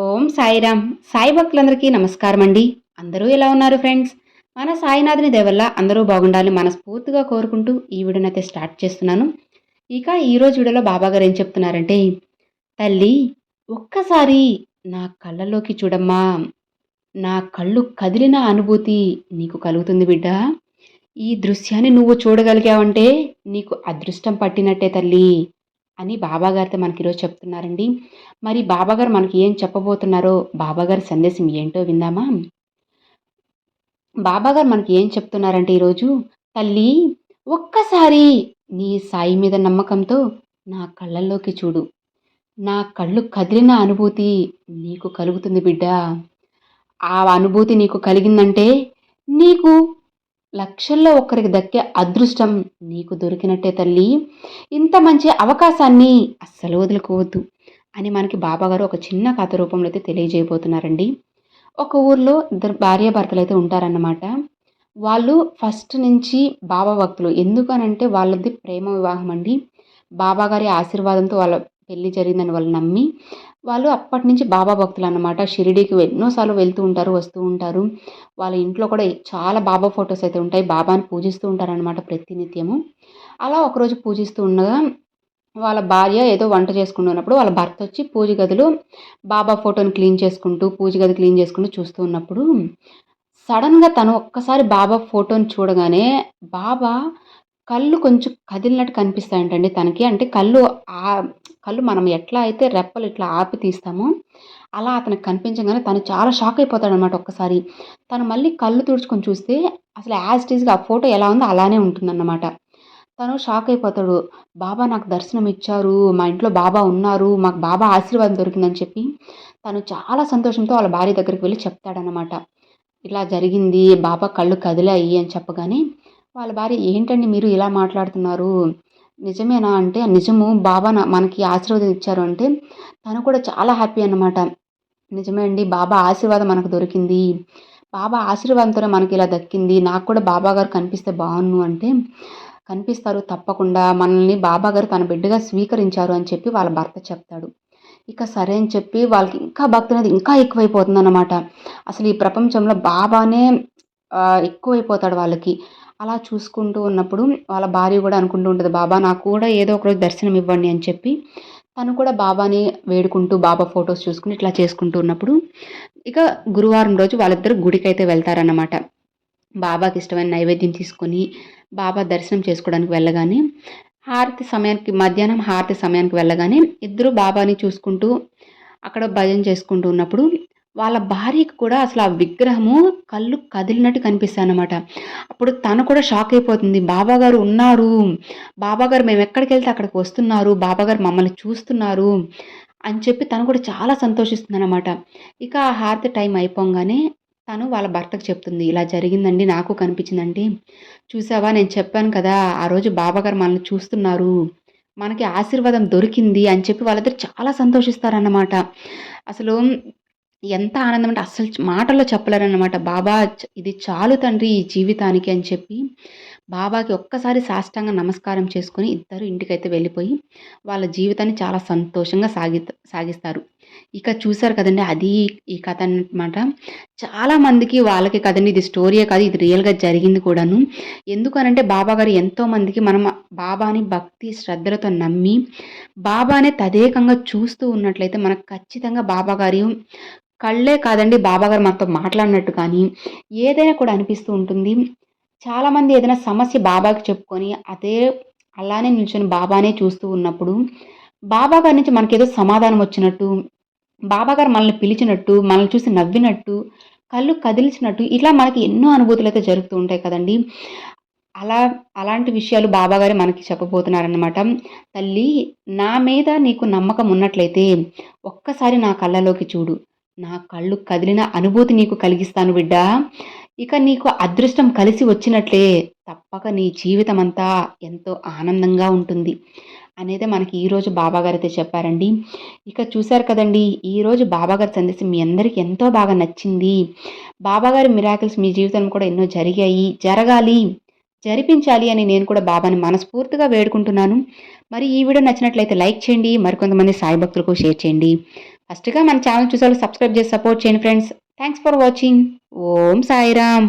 ఓం సాయిరామ్ సాయి భక్తులందరికీ నమస్కారం అండి అందరూ ఎలా ఉన్నారు ఫ్రెండ్స్? మన సాయినాథుని దేవల్ల అందరూ బాగుండాలని మనస్ఫూర్తిగా కోరుకుంటూ ఈ వీడియోనైతే స్టార్ట్ చేస్తున్నాను. ఇక ఈరోజు వీడియోలో బాబా గారు ఏం చెప్తున్నారంటే తల్లి ఒక్కసారి నా కళ్ళలోకి చూడమ్మా. నా కళ్ళు కదిలిన అనుభూతి నీకు కలుగుతుంది బిడ్డ. ఈ దృశ్యాన్ని నువ్వు చూడగలిగావంటే నీకు అదృష్టం పట్టినట్టే తల్లి. అని బాబాగారితో మనకి ఈరోజు చెప్తున్నారండి. మరి బాబాగారు మనకి ఏం చెప్పబోతున్నారో బాబాగారి సందేశం ఏంటో విందామా? బాబాగారు మనకి ఏం చెప్తున్నారంటే ఈరోజు తల్లి ఒక్కసారి నీ సాయి మీద నమ్మకంతో నా కళ్ళల్లోకి చూడు. నా కళ్ళు కదిలిన అనుభూతి నీకు కలుగుతుంది బిడ్డ. ఆ అనుభూతి నీకు కలిగిందంటే నీకు లక్షల్లో ఒకరికి దక్కే అదృష్టం నీకు దొరికినట్టే తల్లి. ఇంత మంచి అవకాశాన్ని అస్సలు వదులుకోవద్దు అని మనకి బాబాగారు ఒక చిన్న కథ రూపంలో అయితే తెలియజేయబోతున్నారండి. ఒక ఊర్లో ఇద్దరు భార్యాభర్తలు అయితే ఉంటారన్నమాట. వాళ్ళు ఫస్ట్ నుంచి బాబా భక్తులు. ఎందుకనంటే వాళ్ళది ప్రేమ వివాహం అండి. బాబాగారి ఆశీర్వాదంతో వాళ్ళ పెళ్ళి జరిగిందని వాళ్ళు నమ్మి వాళ్ళు అప్పటి నుంచి బాబా భక్తులు అన్నమాట షిరిడీకి ఎన్నోసార్లు వెళ్తూ ఉంటారు వస్తూ ఉంటారు. వాళ్ళ ఇంట్లో కూడా చాలా బాబా ఫొటోస్ అయితే ఉంటాయి. బాబాని పూజిస్తూ ఉంటారనమాట ప్రతినిత్యము. అలా ఒకరోజు పూజిస్తూ ఉండగా వాళ్ళ భార్య ఏదో వంట చేసుకుంటున్నప్పుడు వాళ్ళ భర్త వచ్చి పూజ గదిలో బాబా ఫోటోని క్లీన్ చేసుకుంటూ పూజ గది క్లీన్ చేసుకుంటూ చూస్తూ ఉన్నప్పుడు సడన్గా తను ఒక్కసారి బాబా ఫోటోని చూడగానే బాబా కళ్ళు కొంచెం కదిలినట్టు కనిపిస్తాయంటండి తనకి. అంటే కళ్ళు కళ్ళు మనం ఎట్లా అయితే రెప్పలు ఇట్లా ఆపి తీస్తామో అలా అతనికి కనిపించగానే తను చాలా షాక్ అయిపోతాడనమాట ఒక్కసారి. తను మళ్ళీ కళ్ళు తుడుచుకొని చూస్తే అసలు యాజ్ టీజ్గా ఆ ఫోటో ఎలా ఉందో అలానే ఉంటుందన్నమాట. తను షాక్ అయిపోతాడు. బాబా నాకు దర్శనం ఇచ్చారు మా ఇంట్లో బాబా ఉన్నారు మాకు బాబా ఆశీర్వాదం దొరికిందని చెప్పి తను చాలా సంతోషంతో వాళ్ళ భార్య దగ్గరికి వెళ్ళి చెప్తాడనమాట ఇలా జరిగింది బాబా కళ్ళు కదిలాయి అని చెప్పగానే వాళ్ళ భార్య ఏంటండి మీరు ఇలా మాట్లాడుతున్నారు? నిజమేనా అంటే నిజము బాబా మనకి ఆశీర్వాదం ఇచ్చారు అంటే తను కూడా చాలా హ్యాపీ అన్నమాట. నిజమే అండి బాబా ఆశీర్వాదం మనకు దొరికింది. బాబా ఆశీర్వాదంతోనే మనకి ఇలా దక్కింది. నాకు కూడా బాబా గారు కనిపిస్తే బాగున్ను అంటే కనిపిస్తారు తప్పకుండా. మనల్ని బాబా గారు తన బిడ్డగా స్వీకరించారు అని చెప్పి వాళ్ళ భర్త చెప్తాడు. ఇక సరే అని చెప్పి వాళ్ళకి ఇంకా భక్తి అనేది ఇంకా ఎక్కువైపోతుంది అన్నమాట అసలు ఈ ప్రపంచంలో బాబానే ఎక్కువైపోతాడు వాళ్ళకి. అలా చూసుకుంటూ ఉన్నప్పుడు వాళ్ళ భార్య కూడా అనుకుంటూ ఉంటుంది బాబా నాకు కూడా ఏదో ఒకరోజు దర్శనం ఇవ్వండి అని చెప్పి తను కూడా బాబాని వేడుకుంటూ బాబా ఫొటోస్ చూసుకుని ఇట్లా చేసుకుంటూ ఉన్నప్పుడు ఇక గురువారం రోజు వాళ్ళిద్దరు గుడికి అయితే వెళ్తారన్నమాట. బాబాకి ఇష్టమైన నైవేద్యం తీసుకొని బాబా దర్శనం చేసుకోవడానికి వెళ్ళగానే హారతి సమయానికి మధ్యాహ్నం హారతి సమయానికి వెళ్ళగానే ఇద్దరు బాబాని చూసుకుంటూ అక్కడ భజన చేసుకుంటూ ఉన్నప్పుడు వాళ్ళ భార్యకి కూడా అసలు ఆ విగ్రహము కళ్ళు కదిలినట్టు కనిపిస్తాయి అనమాట అప్పుడు తను కూడా షాక్ అయిపోతుంది. బాబాగారు ఉన్నారు. బాబాగారు మేము ఎక్కడికి వెళ్తే అక్కడికి వస్తున్నారు. బాబాగారు మమ్మల్ని చూస్తున్నారు అని చెప్పి తను కూడా చాలా సంతోషిస్తుంది అనమాట ఇక ఆ హారతి టైం అయిపోగానే తను వాళ్ళ భర్తకు చెప్తుంది. ఇలా జరిగిందండి నాకు కనిపించిందండి. చూసావా నేను చెప్పాను కదా ఆ రోజు బాబాగారు మనల్ని చూస్తున్నారు. మనకి ఆశీర్వాదం దొరికింది అని చెప్పి వాళ్ళిద్దరు చాలా సంతోషిస్తారన్నమాట. అసలు ఎంత ఆనందం అంటే అస్సలు మాటల్లో చెప్పలేరన్నమాట బాబా ఇది చాలు తండ్రి ఈ జీవితానికి అని చెప్పి బాబాకి ఒక్కసారి సాష్టాంగ నమస్కారం చేసుకొని ఇద్దరు ఇంటికైతే వెళ్ళిపోయి వాళ్ళ జీవితాన్ని చాలా సంతోషంగా సాగి సాగిస్తారు. ఇక చూసారు కదండి అది ఈ కథ అనమాట చాలామందికి వాళ్ళకి కదండి ఇది స్టోరీయే కాదు ఇది రియల్గా జరిగింది కూడాను. ఎందుకనంటే బాబా గారు ఎంతోమందికి మనం బాబాని భక్తి శ్రద్ధలతో నమ్మి బాబానే తదేకంగా చూస్తూ ఉన్నట్లయితే మనకు ఖచ్చితంగా బాబా గారి కళ్ళే కాదండి బాబాగారు మనతో మాట్లాడినట్టు కానీ ఏదైనా కూడా అనిపిస్తూ ఉంటుంది. చాలామంది ఏదైనా సమస్య బాబాకి చెప్పుకొని అదే అలానే నిల్చొని బాబానే చూస్తూ ఉన్నప్పుడు బాబా గారి నుంచి మనకేదో సమాధానం వచ్చినట్టు బాబాగారు మనల్ని పిలిచినట్టు మనల్ని చూసి నవ్వినట్టు కళ్ళు కదిలిచినట్టు ఇట్లా మనకి ఎన్నో అనుభూతులు అయితే జరుగుతూ ఉంటాయి కదండి. అలా అలాంటి విషయాలు బాబాగారే మనకి చెప్పబోతున్నారనమాట తల్లి నా మీద నీకు నమ్మకం ఉన్నట్లయితే ఒక్కసారి నా కళ్ళలోకి చూడు. నా కళ్ళు కదిలిన అనుభూతి నీకు కలిగిస్తాను బిడ్డ. ఇక నీకు అదృష్టం కలిసి వచ్చినట్లే తప్పక నీ జీవితం అంతా ఎంతో ఆనందంగా ఉంటుంది. అనేది మనకి ఈరోజు బాబాగారు అయితే చెప్పారండి. ఇక చూశారు కదండి ఈరోజు బాబాగారి సందేశం మీ అందరికీ ఎంతో బాగా నచ్చింది. బాబాగారి మిరాకిల్స్ మీ జీవితంలో కూడా ఎన్నో జరిగాయి. జరగాలి. జరిపించాలి అని నేను కూడా బాబాని మనస్ఫూర్తిగా వేడుకుంటున్నాను. మరి ఈ వీడియో నచ్చినట్లయితే లైక్ చేయండి మరికొంతమంది సాయి భక్తులకు షేర్ చేయండి. ఫస్ట్గా మన ఛానల్ చూసేవాళ్ళు సబ్స్క్రైబ్ చేసి సపోర్ట్ చేయండి friends. Thanks for watching. Om Sairam.